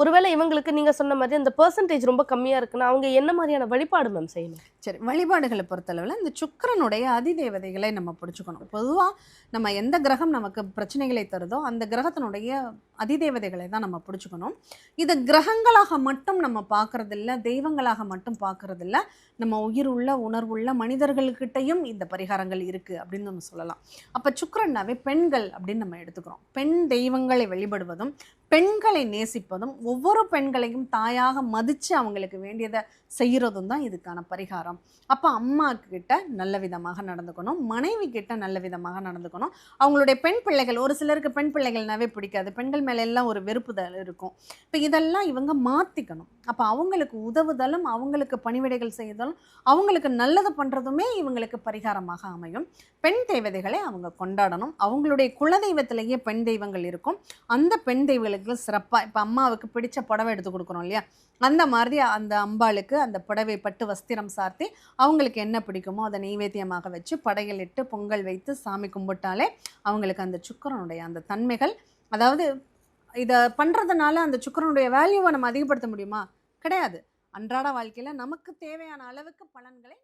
ஒருவேளை இவங்களுக்கு நீங்கள் சொன்ன மாதிரி அந்த பர்சன்டேஜ் ரொம்ப கம்மியாக இருக்குன்னா அவங்க என்ன மாதிரியான வழிபாடு மேம் செய்யணும்? சரி வழிபாடுகளை பொறுத்தளவில் இந்த சுக்கரனுடைய அதிதேவதைகளை நம்ம பிடிச்சிக்கணும். பொதுவாக நம்ம எந்த கிரகம் நமக்கு பிரச்சனைகளை தருதோ அந்த கிரகத்தினுடைய அதிதேவதைகளை தான் நம்ம பிடிச்சிக்கணும். இது கிரகங்களாக மட்டும் நம்ம பார்க்கறதில்ல தெய்வங்களாக மட்டும் பார்க்கறதில்ல. நம்ம உயிர் உள்ள உணர்வுள்ள மனிதர்கள்கிட்டையும் இந்த பரிகாரங்கள் இருக்குது அப்படின்னு நம்ம சொல்லலாம். அப்போ சுக்கரன்னாவே பெண்கள் அப்படின்னு நம்ம எடுத்துக்கிறோம். பெண் தெய்வங்களை வழிபடுவதும் பெண்களை நேசிப்பதும் ஒவ்வொரு பெண்களையும் தாயாக மதித்து அவங்களுக்கு வேண்டியதை செய்கிறதும் தான் இதுக்கான பரிகாரம். அப்போ அம்மா கிட்ட நல்ல விதமாக நடந்துக்கணும். மனைவி கிட்ட நல்ல விதமாக நடந்துக்கணும். அவங்களுடைய பெண் பிள்ளைகள் ஒரு சிலருக்கு பெண் பிள்ளைகள்னாவே பிடிக்காது. பெண்கள் மேலே எல்லாம் ஒரு வெறுப்புதல் இருக்கும். இப்போ இதெல்லாம் இவங்க மாற்றிக்கணும் அப்போ அவங்களுக்கு உதவுதலும் அவங்களுக்கு பணிவிடைகள் செய்தலும் அவங்களுக்கு நல்லது பண்ணுறதுமே இவங்களுக்கு பரிகாரமாக அமையும். பெண் தெய்வதைகளை அவங்க கொண்டாடணும். அவங்களுடைய குலதெய்வத்திலேயே பெண் தெய்வங்கள் இருக்கும். அந்த பெண் தெய்வங்களுக்கு சிறப்பாக இப்போ அம்மாவுக்கு பிடிச்ச புடவை எடுத்து கொடுக்குறோம் இல்லையா? அந்த மாதிரி அந்த அம்பாளுக்கு அந்த புடவை பட்டு வஸ்திரம் சார்த்தி அவங்களுக்கு என்ன பிடிக்குமோ அதை நெய்வேத்தியமாக வச்சு படையலிட்டு பொங்கல் வைத்து சாமி கும்பிட்டாலே அவங்களுக்கு அந்த சுக்கரனுடைய அந்த தன்மைகள் அதாவது இதை பண்ணுறதுனால அந்த சுக்கரனுடைய வேல்யூவை நம்ம அதிகப்படுத்த முடியுமா? கிடையாது. அன்றாட வாழ்க்கையில் நமக்கு தேவையான அளவுக்கு பலன்களை